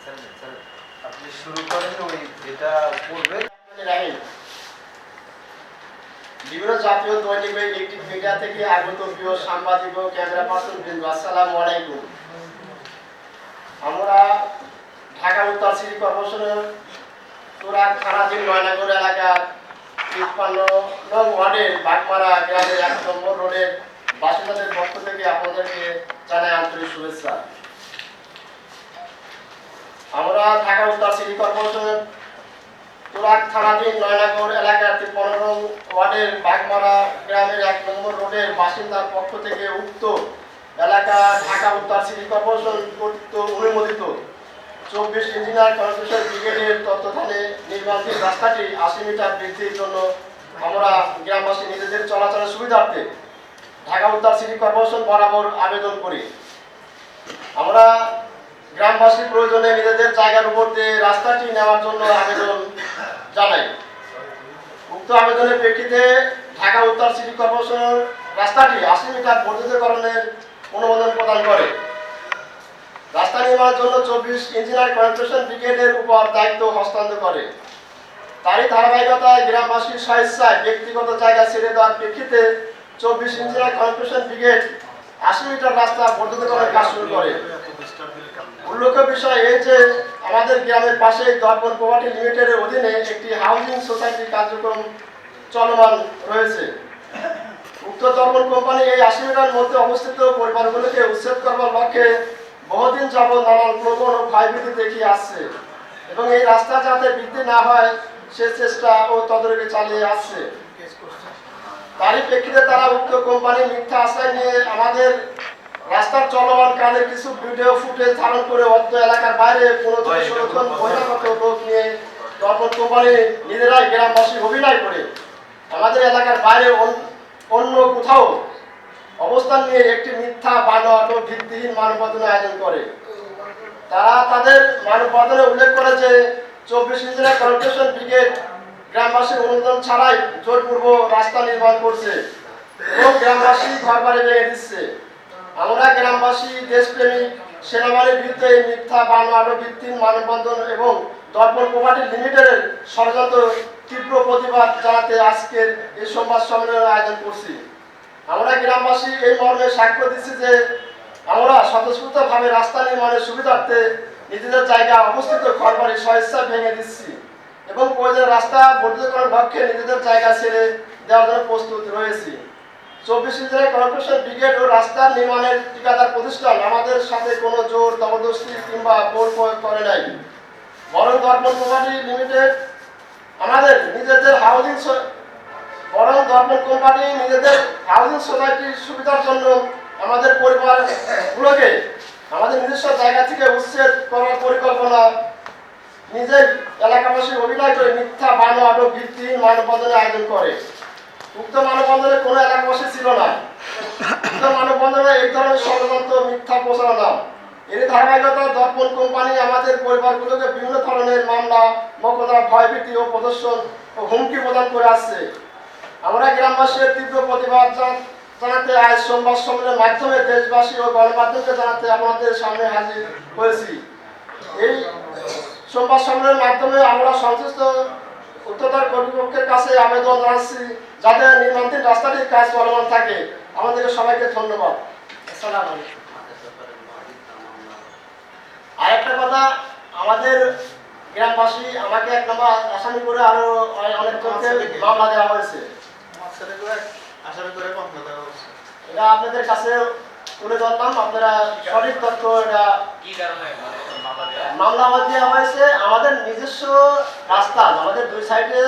আপনি শুরু করেন, ওই যেটা করবেন বিভিন্ন জাতীয় দৈনিক মিডিয়া থেকে আগত প্রিয় সাংবাদিক ও ক্যামেরা পার্সন আলাইকুম। আমরা ঢাকা উত্তর সিটি কর্পোরেশনের তুরাগ থানাধীন নয়নাগর এলাকার তিপ্পান্ন নং ওয়ার্ডের বাগমারা গ্রামের এক নম্বর রোডের বাসিন্দাদের পক্ষ থেকে আপনাদেরকে জানাই আন্তরিক শুভেচ্ছা। আমরা ঢাকা উত্তর সিটি কর্পোরেশনের তুরাগ থানাধীন নয়নাগর এলাকার নং ওয়ার্ডের বাগমারা গ্রামের এক নম্বর রোডের বাসিন্দার পক্ষ থেকে উক্ত এলাকা ঢাকা উত্তর সিটি কর্পোরেশন কর্তৃক অনুমোদিত চব্বিশ ইঞ্জিনিয়ার কর্পোরেশন ব্রিগেডের তত্ত্বাবধানে নির্মাণাধীন রাস্তাটি আশি মিটার বৃদ্ধির জন্য আমরা গ্রামবাসী নিজেদের চলাচলের সুবিধার্থে ঢাকা উত্তর সিটি কর্পোরেশন বরাবর আবেদন করি। আমরা গ্রামবাসী প্রয়োজনে নিজেদের জায়গার উপর দিয়ে রাস্তাটি নেওয়ার জন্য আবেদন জানাই। উক্ত আবেদনের প্রেক্ষিতে ঢাকা উত্তর সিটি কর্পোরেশনের রাস্তাটি আশি মিটার বর্ধিতকরণের অনুমোদন প্রদান করে। রাস্তা নির্মাণের জন্য চব্বিশ ইঞ্জিনিয়ার কর্পোরেশন ব্রিগেডের উপর দায়িত্ব হস্তান্তর করে। তারই ধারাবাহিকতায় গ্রামবাসীর স্বেচ্ছায় ব্যক্তিগত জায়গা ছেড়ে দেওয়ার প্রেক্ষিতে চব্বিশ ইঞ্জিনিয়ার কর্পোরেশন ব্রিগেড আশি মিটার রাস্তা বর্ধিতকরণের কাজ শুরু করে। উল্লেখ্য বিষয় এই যে আমাদের গ্রামের পাশে দর্পণ প্রপার্টি লিমিটেডের অধীনে একটি হাউজিং সোসাইটি কার্যক্রম চলমান রয়েছে। উক্ত দর্পণ কোম্পানি এই আশি মধ্যে অবস্থিত পরিবারগুলোকে উচ্ছেদ করবার লক্ষ্যে বহুদিন যাবৎ নানান প্রবণ ও ভয়ভীতি দেখিয়ে আসছে এবং এই রাস্তা যাতে বৃদ্ধি না হয়, সে চেষ্টা ও তদারকি চালিয়ে আসছে। তারই প্রেক্ষিতে তারা উক্ত কোম্পানি মিথ্যা আশ্রয় নিয়ে আমাদের রাস্তার চলমান কাজের কিছু ভিডিও ফুটেজ ধারণ করে অর্ধ এলাকার বাইরে বহিরাগত লোক নিয়ে নিজেরাই গ্রামবাসী অভিনয় করে। আমাদের এলাকার বাইরে অন- অন্য কোথাও অবস্থান নিয়ে একটি মিথ্যা বানোয়াট ও ভিত্তিহীন মানববন্ধনের আয়োজন করে। তারা তাদের মানববন্ধনে উল্লেখ করে যে চব্বিশ ইঞ্জিনিয়ার কর্পোরেশন ব্রিগেড গ্রামবাসীর অনুমোদন ছাড়াই জোরপূর্ব রাস্তা নির্মাণ করছে এবং গ্রামবাসী ঘর বাড়ি ভেঙে দিচ্ছে। আমরা গ্রামবাসী, দেশপ্রেমী, সেনাবাহিনীর বিরুদ্ধে এই মিথ্যা বানোয়াট ও ভিত্তিহীন মানববন্ধন এবং দর্পণ প্রপার্টি লিমিটেডের ষড়যন্ত্র তীব্র প্রতিবাদ জানাতে আজকের এই সংবাদ সম্মেলনের আয়োজন করছি। আমরা গ্রামবাসী এই মর্মে সাক্ষ্য দিচ্ছি যে আমরা স্বতঃস্ফূর্তভাবে রাস্তা নির্মাণের সুবিধার্থে নিজেদের জায়গা অবস্থিত ঘরবাড়ি স্বেচ্ছা ভেঙে দিচ্ছি এবং প্রয়োজনে রাস্তা বর্ধিতকরণের লক্ষ্যে নিজেদের জায়গা ছেড়ে দেওয়ার জন্য প্রস্তুত রয়েছি। চব্বিশ ইঞ্জিনিয়ার কর্পোরেশন ব্রিগেড ও রাস্তা নির্মাণের ঠিকাদার প্রতিষ্ঠান আমাদের সাথে কোনো জোর জবরদস্তি কিংবা বল প্রয়োগ করে নাই। বরং দর্পণ প্রপার্টি লিমিটেড আমাদের নিজেদের হাউজিং বরং দর্পণ কোম্পানি নিজেদের হাউজিং সোসাইটির সুবিধার জন্য আমাদের পরিবারগুলোকে আমাদের নিজস্ব জায়গা থেকে উচ্ছেদ করার পরিকল্পনা, নিজের এলাকাবাসী অভিনয় করে মিথ্যা বানোয়াট ও ভিত্তিহীন মানববন্ধনের আয়োজন করে। উক্ত মানববন্ধনে কোনো এলাকাবাসী ছিল না। উক্ত মানববন্ধনে এই ধরনের ষড়যন্ত্র, মিথ্যা প্রচারণা এর ধারাবাহিকতা দর্পণ কোম্পানি, আমাদের পরিবারগুলোকে বিভিন্ন ধরনের মামলা, মোকদ্দমা, ভয়ভীতি ও প্রদর্শন ও হুমকি প্রদান করে আসছে। আমরা গ্রামবাসীর তীব্র প্রতিবাদ জান- জানাতে আজ সোমবার সম্মেলনের মাধ্যমে দেশবাসী ও গণমাধ্যমকে জানাতে আপনাদের সামনে হাজির হয়েছি। এই সোমবার সম্মেলনের মাধ্যমে আমরা সংশ্লিষ্ট উচ্চতর কর্তৃপক্ষের কাছে আবেদন জানাচ্ছি যাতে নির্মাণাধীন রাস্তাটির কাজ চলমান থাকে। আমাদেরকে সবাইকে ধন্যবাদ। আসসালামু আলাইকুম। আরেকটা কথা আমাদের গ্রামবাসী আমাকে এক নম্বর আসামি করে আরও অনেক মামলা দেওয়া হয়েছে। আসামি করে মামলা দেওয়া হচ্ছে এটা আপনাদের কাছে তুলে ধরলাম আপনারা সঠিক তথ্য এটা কি কারণে? মানে মামলা দেওয়া হয়েছে আমাদের নিজস্ব রাস্তা, আমাদের দুই সাইডে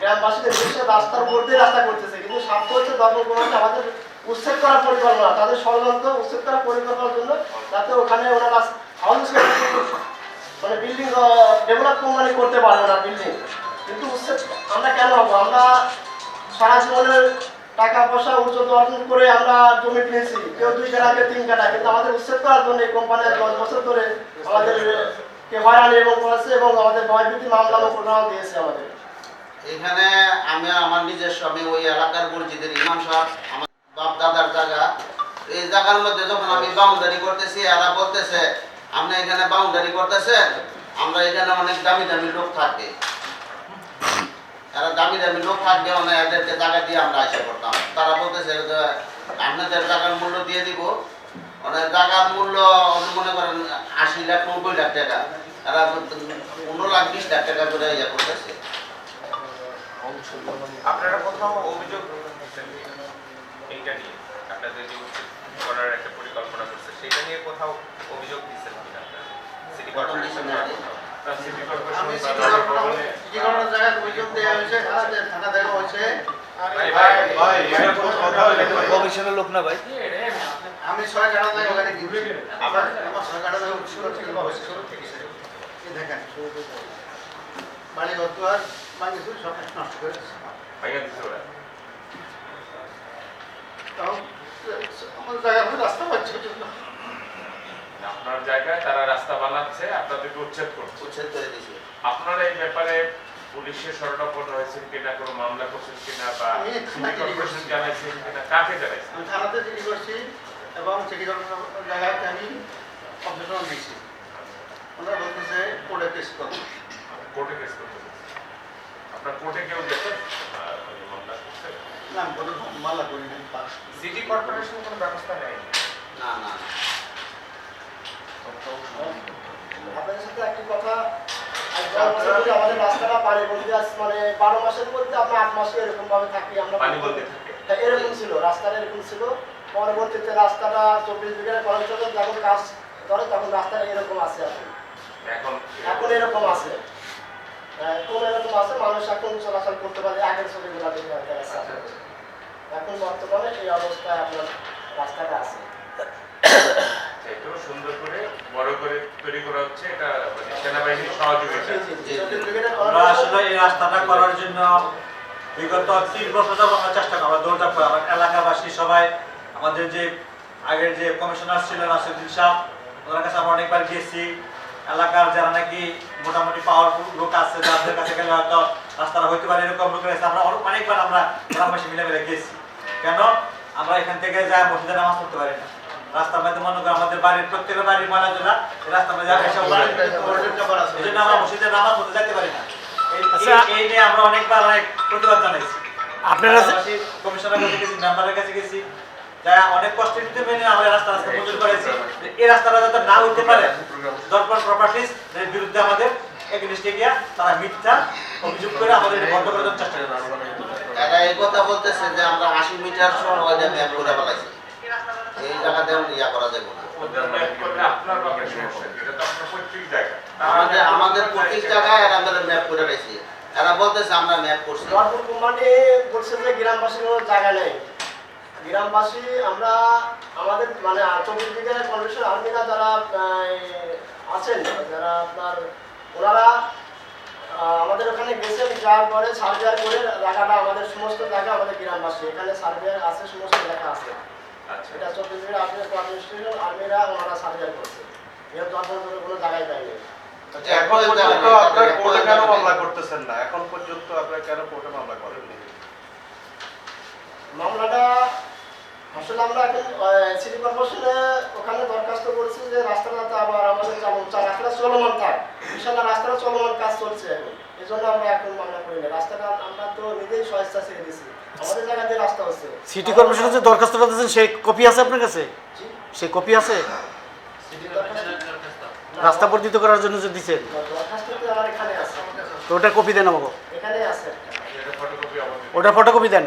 গ্রামবাসীদের নিজস্ব রাস্তার দিয়ে রাস্তা করতেছে। কিন্তু স্বার্থ হচ্ছে করাটা আমাদের উচ্ছেদ করার পরিকল্পনা, তাদের ষড়যন্ত্র উচ্ছেদ করার পরিকল্পনার জন্য যাতে ওখানে ওনারা মানে কোম্পানি করতে পারবে না বিল্ডিং কিন্তু উচ্ছেদ, আমরা কেন হব? আমরা সারা জীবনের টাকা পয়সা উচ্চত অর্জন করে আমরা জমি কিনেছি। কেউ দুই কাটা, কেউ তিন কাটা, কিন্তু আমাদের উচ্ছেদ করার জন্য এই কোম্পানি দশ বছর ধরে আমাদের এখানে আমি আমার নিজস্ব, আমি ওই এলাকার মসজিদের ইমাম সাহেব, আমার বাপ দাদার জায়গা। এই জায়গার মধ্যে যখন আমি বাউন্ডারি করতেছি, এরা বলতেছে, আপনি এখানে বাউন্ডারি করতেছেন? আমরা এখানে অনেক দামি দামি লোক থাকে। এরা দামি দামি লোক থাকবে মানে এদেরকে জায়গা দিয়ে আমরা আশা করতাম তারা বলতেছে আপনাদের জায়গার মূল্য দিয়ে দিব। মানে জায়গার মূল্য মনে করেন আশি লাখ নব্বই লাখ টাকা। এরা পনেরো লাখ বিশ লাখ টাকা করে ইয়ে করতেছে। আপনারা কোথাও অভিযোগ এইটা নিয়ে? আপনাদের যে করার একটা পরিকল্পনা করছে সেটা নিয়ে কোথাও অভিযোগ দিচ্ছেন কিনা আপনারা? City corporation. কমিশনের লোক না ভাই। আমি ছয় কাটা জায়গা ওখানে গিয়েছি আমার আমার ছয় কাটা জায়গা শুরু থেকে হয়েছে শুরু থেকে দেখেন বাড়ি ঘর আর ভাঙি সব নষ্ট করে দিচ্ছে ভাইয়া দিছে ওরা। তাও আমার জায়গার মধ্যে রাস্তা পাচ্ছে আপনার জায়গায় তারা রাস্তা বানাচ্ছে আপনাদেরকে উচ্ছেদ করছে। উচ্ছেদ করে দিছে আপনারা এই ব্যাপারে পুলিশের শরণাপন্ন হয়েছেন কিনা কোনো মামলা করছেন কিনা বা কর্পোরেশন জানাইছেন কিনা কাকে জানাইছেন? আমি থানাতে চিঠি করছি এবং করার জায়গাতে আমি অবজেশন দিয়েছি ওনারা বলতেছে কোর্টে কেস করব কোর্টে কেস করতে আপনার কোর্টে কেউ গেছেন আর ওই মামলা করছে? না কোনো মামলা করি নাই পাস সিটি কর্পোরেশন কোনো ব্যবস্থা নেয়নি? না না না। আপনাদের সাথে একটি কথা আমাদের রাস্তাটা পানি মানে বারো মাসের মধ্যে আমরা আট মাসে এরকম ভাবে থাকি। আমরা এরকম ছিল রাস্তাটা এরকম ছিল। পরবর্তীতে রাস্তাটা চব্বিশ বিঘের কলেজ যখন কাজ করে তখন রাস্তাটা এরকম আছে এখন এখন এরকম আছে। হ্যাঁ, এখন এরকম আছে মানুষ এখন চলাচল করতে পারে আগের ছবিগুলো আচ্ছা, আচ্ছা। এখন বর্তমানে এই অবস্থায় আপনার রাস্তাটা আছে। এটাও সুন্দর করে বড় করে তৈরি করা হচ্ছে এটা সেনাবাহিনীর সহযোগিতা। জি, জি, জি। চব্বিশ বিঘের আমরা আসলে এই রাস্তাটা করার জন্য বিগত তিন বছর যাবত চেষ্টা করি আমরা আমার এলাকাবাসী সবাই আমাদের যে আগের যে কমিশনার ছিলেন আসুদ্দিন সাহ ওনার কাছে আমরা অনেকবার গিয়েছি। এলাকার যারা নাকি মোটামুটি পাওয়ারফুল লোক আছে যাদের কাছে গেলে হয়তো রাস্তাটা হইতে পারে এরকম লোকের কাছে আমরা অনেকবার আমরা গ্রামবাসী মিলে মিলে গেছি কেন? আমরা এখান থেকে যা মসজিদে নামাজ পড়তে পারি না। রাস্তার মধ্যে মনে করি আমাদের বাড়ির প্রত্যেকের বাড়ির ময়লা জেলা রাস্তার মধ্যে এই জন্য আমরা মসজিদে নামাজ পড়তে যেতে পারি না। এই- এই- এই নিয়ে আমরা অনেকবার অনেক প্রতিবাদ জানাইছি। আপনারা পাশাপাশি কমিশনারের কাছে গেছি মেম্বারের কাছে গেছি। যা অনেক কষ্টের ভিতরে মেনে আমরা রাস্তা রাস্তা মজুর করেছি এই রাস্তাটা যাতে না হইতে পারে দর্পণ প্রপার্টিস এর বিরুদ্ধে আমাদের এগেনিস্টে গিয়া তারা মিথ্যা অভিযোগ করে আমাদের বন্ধ করে দেওয়ার চেষ্টা করছে এরা এই কথা বলতেছে যে আমরা আশি মিটার সহ ম্যাপ করে ফেলাইছি এই জায়গাতে ইয়া করা যাবে না। আমাদের আমাদের প্রত্যেক জায়গায় এরা আমাদের ম্যাপ করে রয়েছে এরা বলতেছে আমরা ম্যাপ করছি। বলছে যে গ্রামবাসীর জায়গা নেই। গ্রামবাসী আমরা আমাদের মানে চব্বিশ বিঘের কন্ডিশন আর্মিরা যারা আছেন যারা আপনার ওনারা আমাদের ওখানে গেছেন যাওয়ার পরে সার্ভেয়ার করে জায়গাটা আমাদের সমস্ত জায়গা আমাদের গ্রামবাসী এখানে সার্ভেয়ার আছে সমস্ত লেখা আছে। আচ্ছা। এটা চব্বিশ বিঘের আর্মির কোঅর্ডিনেশন আর্মিরা ওনারা সার্ভেয়ার করছে। এর দরকার কোনো জায়গায় পাইনি আচ্ছা, এখন পর্যন্ত আপনার কোর্টে কেন মামলা করতেছেন না? এখন পর্যন্ত আপনার কেন কোর্টে মামলা করেননি? মামলাটা আসলে আমরা এখন সিটি কর্পোরেশনে ওখানে দরখাস্ত করছি যে রাস্তাটা আবার আমাদের চালু চা- রাস্তাটা চলমান থাক বিশাল রাস্তাটা চলমান কাজ চলছে এখন। এই জন্য আমরা এখন মামলা করি না। রাস্তাটা আমরা তো নিজেই স্বেচ্ছা ছেড়ে দিয়েছি। আমাদের জায়গা দিয়ে রাস্তা হচ্ছে। সিটি কর্পোরেশনের যে দরখাস্তটা দিয়েছেন সেই কপি আছে আপনার কাছে? সেই কপি আছে? রাস্তা বর্ধিত করার জন্য যে দিচ্ছেন তো আমার এখানে আছে। তো ওটার কপি দেন আমাকে। এখানে আছে। এটা ফটোকপি আমাদের। ফটোকপি দেন।